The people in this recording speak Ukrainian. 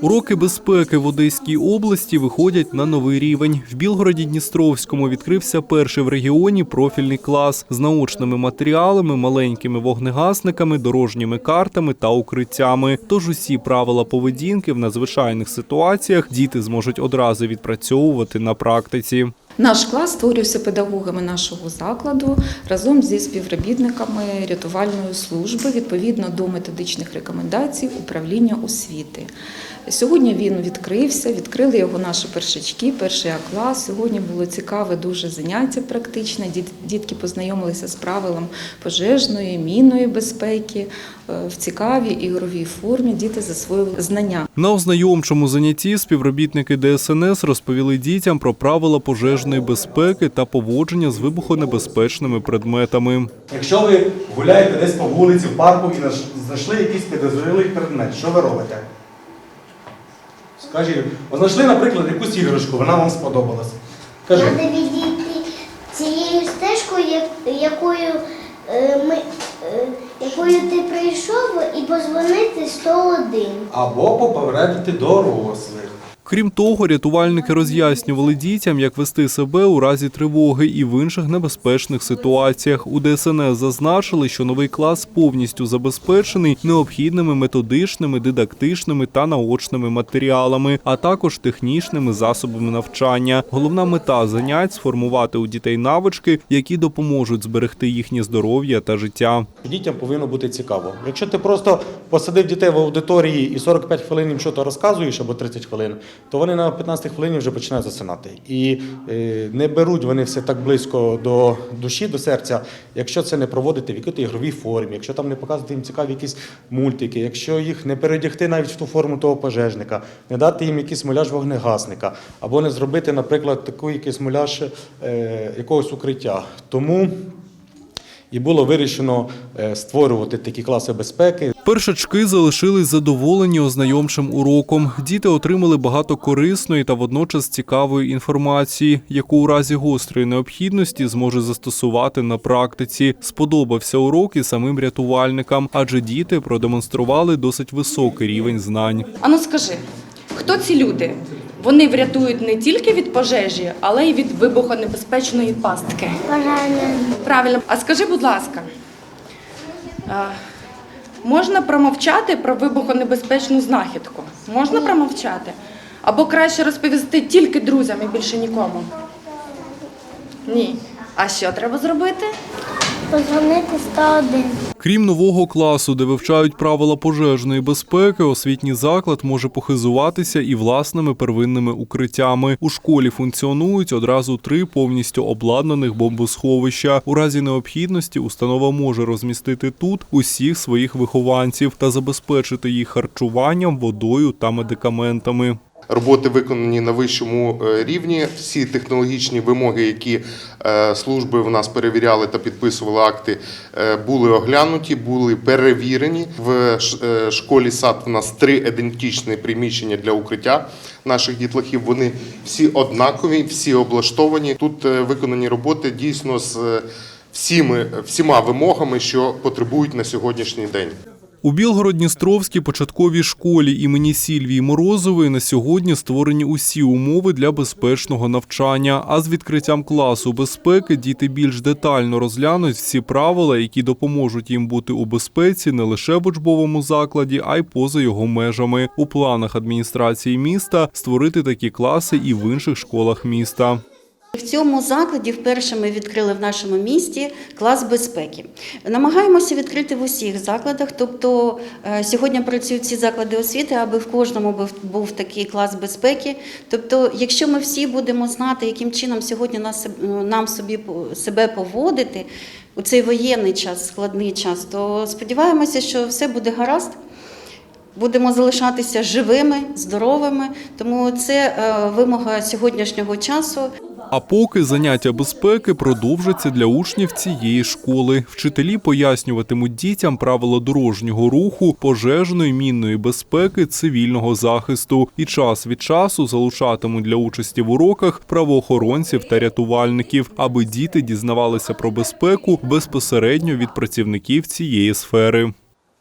Уроки безпеки в Одеській області виходять на новий рівень. В Білгороді Дністровському відкрився перший в регіоні профільний клас з научними матеріалами, маленькими вогнегасниками, дорожніми картами та укриттями. Тож усі правила поведінки в надзвичайних ситуаціях діти зможуть одразу відпрацьовувати на практиці. Наш клас створювався педагогами нашого закладу разом зі співробітниками рятувальної служби відповідно до методичних рекомендацій управління освіти. Сьогодні він відкрився, відкрили його наші першачки, перший А клас. Сьогодні було цікаве дуже заняття практичне. Дітки познайомилися з правилом пожежної, мінної безпеки Е, в цікавій ігровій формі. Діти засвоїли знання. На ознайомчому занятті співробітники ДСНС розповіли дітям про правила пожежної безпеки та поводження з вибухонебезпечними предметами. Якщо ви гуляєте десь по вулиці, в парку і знайшли якийсь підозрілий предмет, що ви робите? Скажіть, знайшли, наприклад, якусь іграшку, вона вам сподобалась. Кажи, Треба відійти цією стежкою, якою, е, ми, е, якою ти прийшов, і позвонити 101. або попередити дорослих. Крім того, рятувальники роз'яснювали дітям, як вести себе у разі тривоги і в інших небезпечних ситуаціях. У ДСНС зазначили, що новий клас повністю забезпечений необхідними методичними, дидактичними та наочними матеріалами, а також технічними засобами навчання. Головна мета занять сформувати у дітей навички, які допоможуть зберегти їхнє здоров'я та життя. Дітям повинно бути цікаво. Якщо ти просто посадив дітей в аудиторії і 45 хвилин їм щось розказуєш або 30 хвилин, то вони на 15 хвилині вже починають засинати. І е, не беруть вони все так близько до душі, до серця, якщо це не проводити в якій ігровій формі, якщо там не показувати їм цікаві якісь мультики, якщо їх не передягти навіть в ту форму того пожежника, не дати їм якийсь муляж вогнегасника, або не зробити, наприклад, такий якийсь муляж е, якогось укриття. Тому і було вирішено е, створювати такі класи безпеки. Першачки залишились задоволені ознайомчим уроком. Діти отримали багато корисної та водночас цікавої інформації, яку у разі гострої необхідності зможе застосувати на практиці. Сподобався урок і самим рятувальникам, адже діти продемонстрували досить високий рівень знань. Ану скажи, хто ці люди? Вони врятують не тільки від пожежі, але й від вибухонебезпечної пастки. Правильно. А скажи, будь ласка, можна промовчати про вибухонебезпечну знахідку? Можна промовчати? Або краще розповісти тільки друзям і більше нікому? Ні. А що треба зробити? Позвонити 101. Крім нового класу, де вивчають правила пожежної безпеки, освітній заклад може похизуватися і власними первинними укриттями. У школі функціонують одразу три повністю обладнаних бомбосховища. У разі необхідності установа може розмістити тут усіх своїх вихованців та забезпечити їх харчуванням, водою та медикаментами. Роботи виконані на вищому е, рівні. Всі технологічні вимоги, які е, служби в нас перевіряли та підписували акти, е, були оглянуті, були перевірені. В школі сад в нас три ідентичні приміщення для укриття наших дітлахів. Вони всі однакові, всі облаштовані. Тут виконані роботи дійсно з всіми, всіма вимогами, що потребують на сьогоднішній день. У Білгород-Дністровській початковій школі імені Сільвії Морозової на сьогодні створені усі умови для безпечного навчання. А з відкриттям класу безпеки діти більш детально розглянуть всі правила, які допоможуть їм бути у безпеці не лише в учбовому закладі, а й поза його межами. У планах адміністрації міста створити такі класи і в інших школах міста. В цьому закладі вперше ми відкрили в нашому місті клас безпеки. Намагаємося відкрити в усіх закладах. Тобто е, сьогодні працюють ці заклади освіти, аби в кожному був, такий клас безпеки. Тобто, якщо ми всі будемо знати, яким чином сьогодні нас, нам собі себе поводити у цей воєнний час, складний час, то сподіваємося, що все буде гаразд. Будемо залишатися живими, здоровими, тому це е, вимога сьогоднішнього часу. А поки заняття безпеки продовжаться для учнів цієї школи. Вчителі пояснюватимуть дітям правила дорожнього руху, пожежної, мінної безпеки, цивільного захисту і час від часу залучатимуть для участі в уроках правоохоронців та рятувальників, аби діти дізнавалися про безпеку безпосередньо від працівників цієї сфери.